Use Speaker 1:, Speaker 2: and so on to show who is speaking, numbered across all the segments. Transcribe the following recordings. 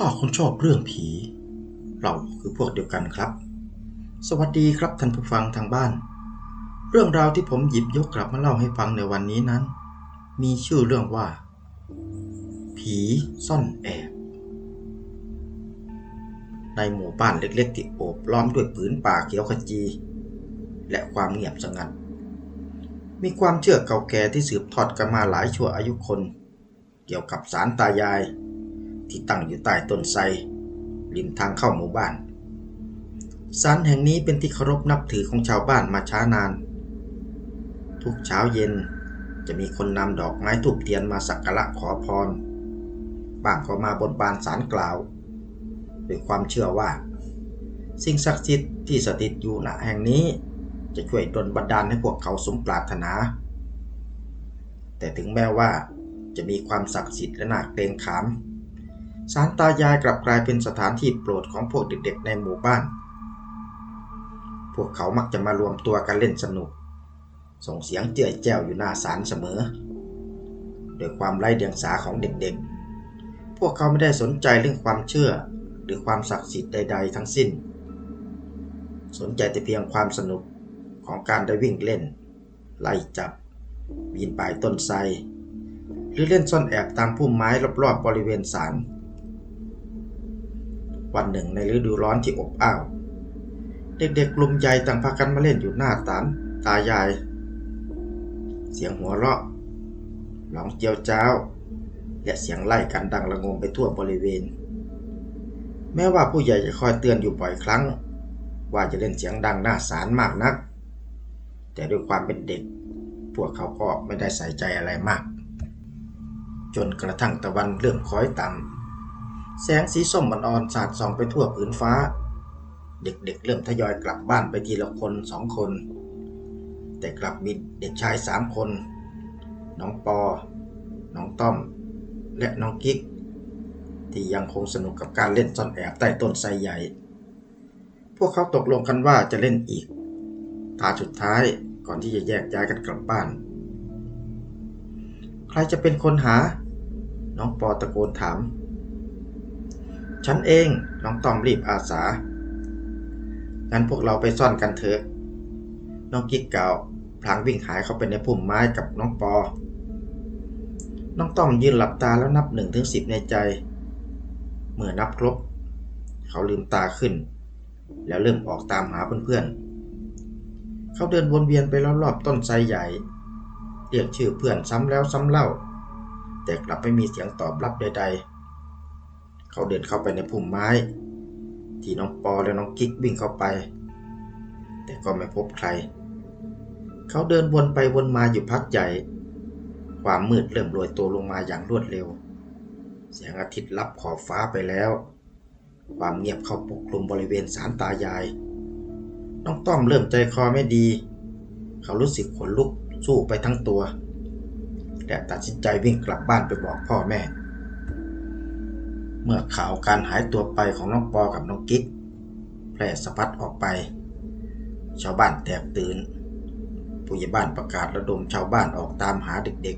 Speaker 1: ถ้าคุณชอบเรื่องผี เราคือพวกเดียวกันครับ สวัสดีครับท่านผู้ฟังทางบ้าน เรื่องราวที่ผมหยิบยกกลับมาเล่าให้ฟังในวันนี้นั้น มีชื่อเรื่องว่า ผีซ่อนแอบ ในหมู่บ้านเล็กๆที่โอบล้อมด้วยผืนป่าเขียวขจี และความเงียบสงัด มีความเชื่อเก่าแก่ที่สืบทอดกันมาหลายชั่วอายุคน เกี่ยวกับสารตายาย ที่ตั้งอยู่ใต้ต้นไทรริมทางเข้าหมู่บ้านศาลแห่งนี้เป็นที่เคารพนับถือของชาวบ้านมาช้านาน ทุกเช้าเย็นจะมีคนนำดอกไม้ทูบเทียนมาสักการะขอพรบางก็มาบนบานสารกล่าวด้วยความเชื่อว่า สิ่งศักดิ์สิทธิ์ที่สถิตอยู่ณแห่งนี้ จะช่วยดลบันดาลให้พวกเขาสมปรารถนา แต่ถึงแม้ว่าจะมีความศักดิ์สิทธิ์และหน่าเกรงขาม ศาลตายายกลับกลายเป็นสถานที่โปรดของพวกเด็กๆในหมู่บ้าน พวกเขามักจะมารวมตัวกันเล่นสนุก ส่งเสียงเจื่อยแจ้วอยู่หน้าศาลเสมอ โดยความไร้เดียงสาของเด็กๆ พวกเขาไม่ได้สนใจเรื่องความเชื่อ หรือความศักดิ์สิทธิ์ใด ๆ ทั้งสิ้น สนใจแต่เพียงความสนุกของการได้วิ่งเล่น ไล่จับปีนป่ายต้นไทรหรือเล่นซ่อนแอบตามพุ่มไม้รอบๆบริเวณศาล วันหนึ่งในฤดูร้อนที่อบอ้าว เด็กๆกลุ่มใหญ่ต่างพากันมาเล่นอยู่หน้าศาลตายาย เสียงหัวเราะร้องเจียวเจ้า และเสียงไล่กันดังระงมไปทั่วบริเวณ แม้ว่าผู้ใหญ่จะคอยเตือนอยู่บ่อยครั้ง ว่าจะเล่นเสียงดังหน้าศาลมากนัก แต่ด้วยความเป็นเด็ก พวกเขาก็ไม่ได้ใส่ใจอะไรมาก จนกระทั่งตะวันเริ่มคล้อยต่ำ แสงสีส้มอ่อนๆสาดส่องไปทั่วผืนฟ้า เด็กๆเริ่มทยอยกลับบ้านไปทีละคนสองคน แต่กลับมีเด็กชายสามคน น้องปอ น้องต้อม และน้องกิ๊ก ที่ยังคงสนุกกับการเล่นซ่อนแอบใต้ต้นไทรใหญ่ พวกเขาตกลงกันว่าจะเล่นอีก ตาสุดท้ายก่อนที่จะแยกย้ายกันกลับบ้าน ใครจะเป็นคนหา น้องปอตะโกนถาม ฉันเอง น้องต้อมรีบอาสา งั้นพวกเราไปซ่อนกันเถอะ น้องกิ๊กกล่าวพลางวิ่งหายเข้าไปในพุ่มไม้กับน้องปอ น้องต้อมยืนหลับตาแล้วนับหนึ่งถึงสิบในใจ เมื่อนับครบ เขาลืมตาขึ้น แล้วเริ่มออกตามหาเพื่อนๆ เขาเดินวนเวียนไปรอบๆต้นไทรใหญ่ เรียกชื่อเพื่อนซ้ำแล้วซ้ำเล่า แต่กลับไม่มีเสียงตอบรับใดๆ เขาเดินเข้าไปในพุ่มไม้ ที่น้องปอและน้องกิ๊กวิ่งเข้าไป แต่ก็ไม่พบใคร เขาเดินวนไปวนมาอยู่พักใหญ่ ความมืดเริ่มโรยตัวลงมาอย่างรวดเร็ว เสียงอาทิตย์ลับขอบฟ้าไปแล้ว ความเงียบเข้าปกคลุมบริเวณศาลตายาย น้องต้อมเริ่มใจคอไม่ดี เขารู้สึกขนลุกสู้ไปทั้งตัวและตัดสินใจวิ่งกลับบ้านไปบอกพ่อแม่ เมื่อข่าวการหายตัวไปของน้องปอกับน้องกิ๊กแพร่สะพัดออกไป ชาวบ้านแตกตื่น ผู้ใหญ่บ้านประกาศระดมชาวบ้านออกตามหาเด็ก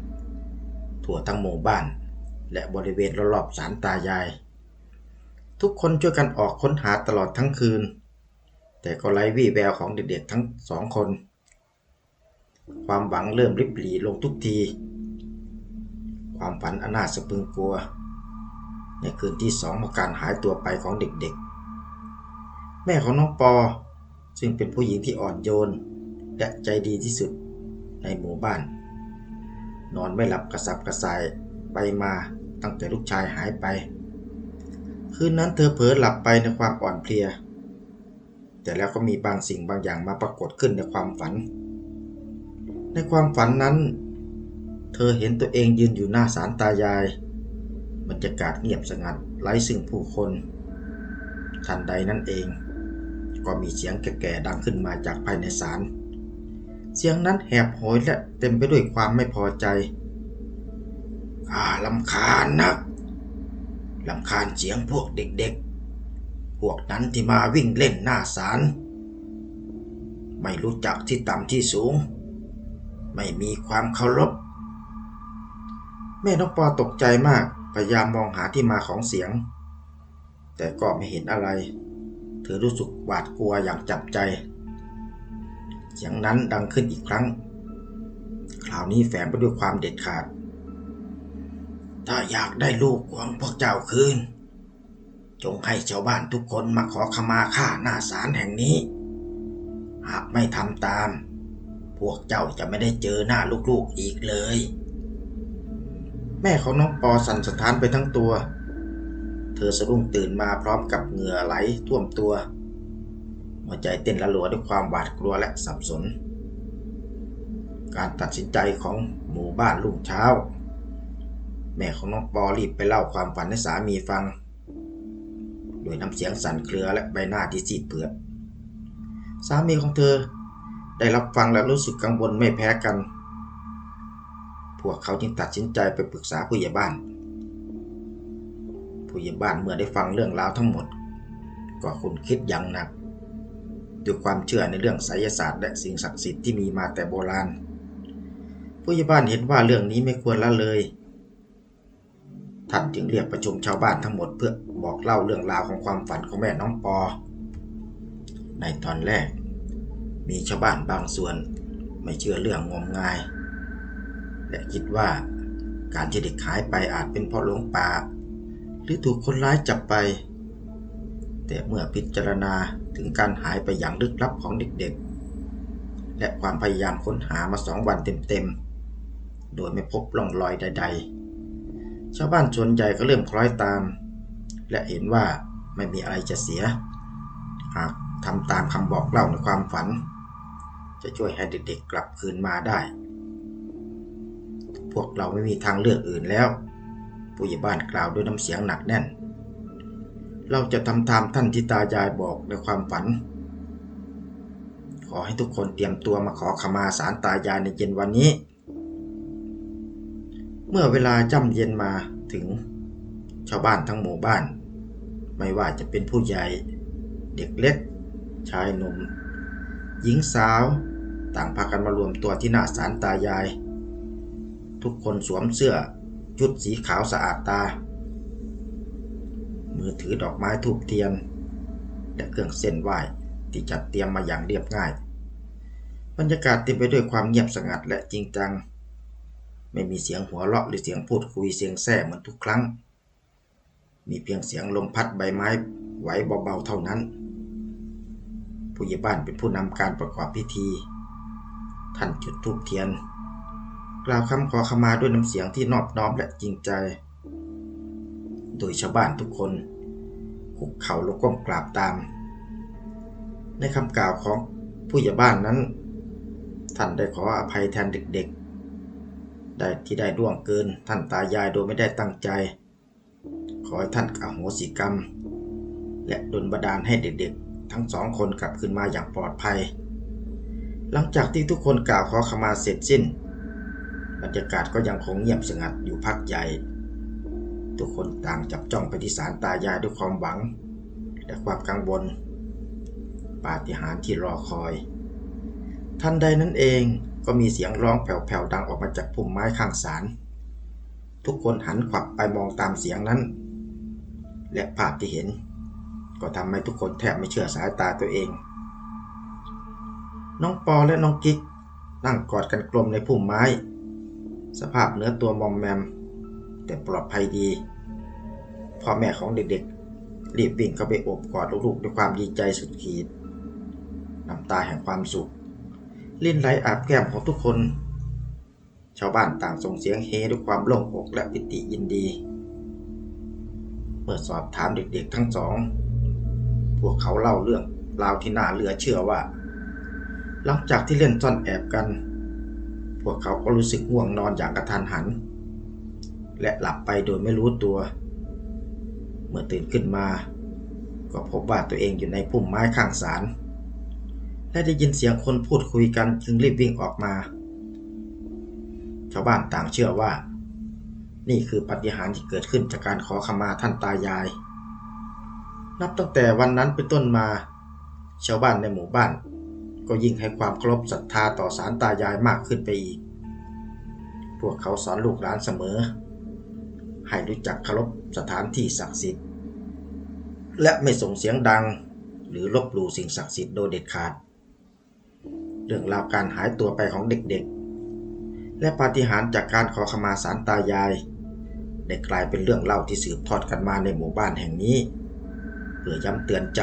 Speaker 1: ๆ ทั่วทั้งหมู่บ้าน และบริเวณรอบๆศาลตายาย ทุกคนช่วยกันออกค้นหาตลอดทั้งคืน แต่ก็ไร้วี่แววของเด็กๆทั้งสองคน ความหวังเริ่มริบหรี่ลงทุกทีความฝันอนาถสะพรึงกลัว ในคืนที่สองของการหายตัวไปของเด็กๆ แม่ของน้องปอ ซึ่งเป็นผู้หญิงที่อ่อนโยน และใจดีที่สุดในหมู่บ้าน นอนไม่หลับกระสับกระส่ายไปมาตั้งแต่ลูกชายหายไป คืนนั้นเธอเผลอหลับไปในความอ่อนเพลีย แต่แล้วก็มีบางสิ่งบางอย่างมาปรากฏขึ้นในความฝัน ในความฝันนั้น เธอเห็นตัวเองยืนอยู่หน้าศาลตายาย บรรยากาศเงียบสงัดไร้ซึ่งผู้คน ทันใดนั้นเอง ก็มีเสียงแก่ๆดังขึ้นมาจากภายในศาลเสียงนั้นแหบโหยและเต็มไปด้วยความไม่พอใจข้าลำคาญนักลำคาญเสียงพวกเด็กๆ พวกนั้นที่มาวิ่งเล่นหน้าศาลไม่รู้จักที่ต่ำที่สูง ไม่มีความเคารพ แม่น้องปอตกใจมาก พยายามมองหาที่มาของเสียง แต่ก็ไม่เห็นอะไร เธอรู้สึกหวาดกลัวอย่างจับใจ เสียงนั้นดังขึ้นอีกครั้ง คราวนี้แฝงไปด้วยความเด็ดขาด ถ้าอยากได้ลูกของพวกเจ้าคืน จงให้ชาวบ้านทุกคนมาขอขมาข้าหน้าศาลแห่งนี้ หากไม่ทำตาม พวกเจ้าจะไม่ได้เจอหน้าลูกๆอีกเลย แม่ของน้องปอสั่นสะท้านไปทั้งตัว เธอสะดุ้งตื่นมาพร้อมกับเหงื่อไหลท่วมตัว หัวใจเต้นระลัวด้วยความหวาดกลัวและสับสน การตัดสินใจของหมู่บ้านรุ่งเช้า แม่ของน้องปอรีบไปเล่าความฝันให้สามีฟัง โดยน้ำเสียงสั่นเครือและใบหน้าที่ซีดเผือดสามีของเธอได้รับฟังและรู้สึกกังวลไม่แพ้กัน พวกเขาจึงตัดสินใจไปปรึกษาผู้ใหญ่บ้าน ผู้ใหญ่บ้านเมื่อได้ฟังเรื่องราวทั้งหมด ก็คุณคิดอย่างหนักด้วยความเชื่อในเรื่องไสยศาสตร์และสิ่งศักดิ์สิทธิ์ที่มีมาแต่โบราณ ผู้ใหญ่บ้านเห็นว่าเรื่องนี้ไม่ควรละเลยท่านจึงเรียกประชุมชาวบ้านทั้งหมดเพื่อบอกเล่าเรื่องราวของความฝันของแม่น้องปอ ในตอนแรก มีชาวบ้านบางส่วนไม่เชื่อเรื่องงมงาย และคิดว่าการที่เด็กหายไปอาจเป็นเพราะหลงป่า หรือถูกคนร้ายจับไป แต่เมื่อพิจารณาถึงการหายไปอย่างลึกลับของเด็กๆ และความพยายามค้นหามาสองวันเต็มๆ โดยไม่พบร่องรอยใด ๆ ชาวบ้านส่วนใหญ่ก็เริ่มคล้อยตาม และเห็นว่าไม่มีอะไรจะเสีย หากทำตามคำบอกเล่าในความฝัน จะช่วยให้เด็กๆกลับคืนมาได้ พวกเราไม่มีทางเลือกอื่นแล้ว ผู้ใหญ่บ้านกล่าวด้วยน้ำเสียงหนักแน่น เราจะทำตามท่านที่ตายายบอกในความฝัน ขอให้ทุกคนเตรียมตัวมาขอขมาสารตายายในเย็นวันนี้ เมื่อเวลาจ้ำเย็นมาถึงชาวบ้านทั้งหมู่บ้าน ไม่ว่าจะเป็นผู้ใหญ่ เด็กเล็ก ชายหนุ่ม หญิงสาว ต่างพากันมารวมตัวที่หน้าศาลตายาย ทุกคนสวมเสื้อชุดสีขาวสะอาดตา มือถือดอกไม้ทูบเทียน และเครื่องเส้นไหว้ที่จัดเตรียมมาอย่างเรียบง่าย บรรยากาศเต็มไปด้วยความเงียบสงัดและจริงจัง ไม่มีเสียงหัวเราะหรือเสียงพูดคุยเสียงแซ่เหมือนทุกครั้ง มีเพียงเสียงลมพัดใบไม้ไหวเบาๆเท่านั้น ผู้ใหญ่บ้านเป็นผู้นำการประกอบพิธี ท่านจุดธูปเทียน กล่าวคำขอขมาด้วยน้ำเสียงที่นอบน้อมและจริงใจ โดยชาวบ้านทุกคนคุกเข่าลงก้มกราบตาม ในคำกล่าวของผู้ใหญ่บ้านนั้น ท่านได้ขออภัยแทนเด็กๆ ได้ที่ได้ร่วงเกินท่านตายายโดยไม่ได้ตั้งใจ ขอให้ท่านอโหสิกรรม และดลบันดาลให้เด็กๆ ทั้งสองคนกลับคืนมาอย่างปลอดภัย หลังจากที่ทุกคนกล่าวขอขมาเสร็จสิ้น บรรยากาศก็ยังคงเงียบสงัดอยู่พักใหญ่ ทุกคนต่างจับจ้องไปที่ศาลตายายด้วยความหวัง และความกังวลปาฏิหาริย์ที่รอคอย ทันใดนั้นเองก็มีเสียงร้องแผ่วๆดังออกมาจากพุ่มไม้ข้างศาลทุกคนหันขวับไปมองตามเสียงนั้น และภาพที่เห็น ก็ทำให้ทุกคนแทบไม่เชื่อสายตาตัวเอง น้องปอและน้องกิ๊กนั่งกอดกันกลมในพุ่มไม้ สภาพเนื้อตัวมอมแมม แต่ปลอดภัยดี พ่อแม่ของเด็กๆ รีบวิ่งเข้าไปโอบกอดลูกๆด้วยความดีใจสุดขีด น้ำตาแห่งความสุข ลิ้นไหลอาบแก้มของทุกคน ชาวบ้านต่างส่งเสียงเฮด้วยความโล่งอกและปิติยินดี เมื่อสอบถามเด็กๆทั้งสอง พวกเขาเล่าเรื่องราวที่น่าเหลือเชื่อว่า หลังจากที่เล่นซ่อนแอบกัน พวกเขาก็รู้สึกง่วงนอนอย่างกระทันหัน และหลับไปโดยไม่รู้ตัว เมื่อตื่นขึ้นมา ก็พบว่าตัวเองอยู่ในพุ่มไม้ข้างศาลและได้ยินเสียงคนพูดคุยกันจึงรีบวิ่งออกมา ชาวบ้านต่างเชื่อว่า นี่คือปาฏิหาริย์ที่เกิดขึ้นจากการขอขมาท่านตายาย นับตั้งแต่วันนั้นเป็นต้นมา ชาวบ้านในหมู่บ้าน ก็ยิ่งให้ความเคารพศรัทธาต่อสารตายายมากขึ้นไปอีก พวกเขาสอนลูกหลานเสมอ ให้รู้จักเคารพสถานที่ศักดิ์สิทธิ์ และไม่ส่งเสียงดังหรือลบหลู่สิ่งศักดิ์สิทธิ์โดยเด็ดขาด เรื่องราวการหายตัวไปของเด็กๆ และปาฏิหาริย์จากการขอขมาสารตายายได้กลายเป็นเรื่องเล่าที่สืบทอดกันมาในหมู่บ้านแห่งนี้ เพื่อย้ำเตือนใจ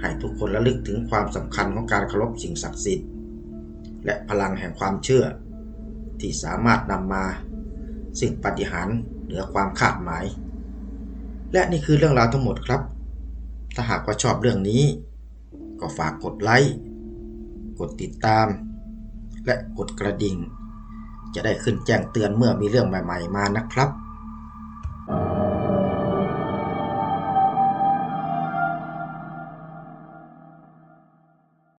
Speaker 1: ให้ทุกคนระลึกถึงความสำคัญของการเคารพสิ่งศักดิ์สิทธิ์ และพลังแห่งความเชื่อ ที่สามารถนำมาสิ่งปฏิหารเหนือความคาดหมาย และนี่คือเรื่องราวทั้งหมดครับ ถ้าหากว่าชอบเรื่องนี้ ก็ฝากกดไลค์กดติดตาม และกดกระดิ่ง จะได้ขึ้นแจ้งเตือนเมื่อมีเรื่องใหม่ ๆ มานะครับ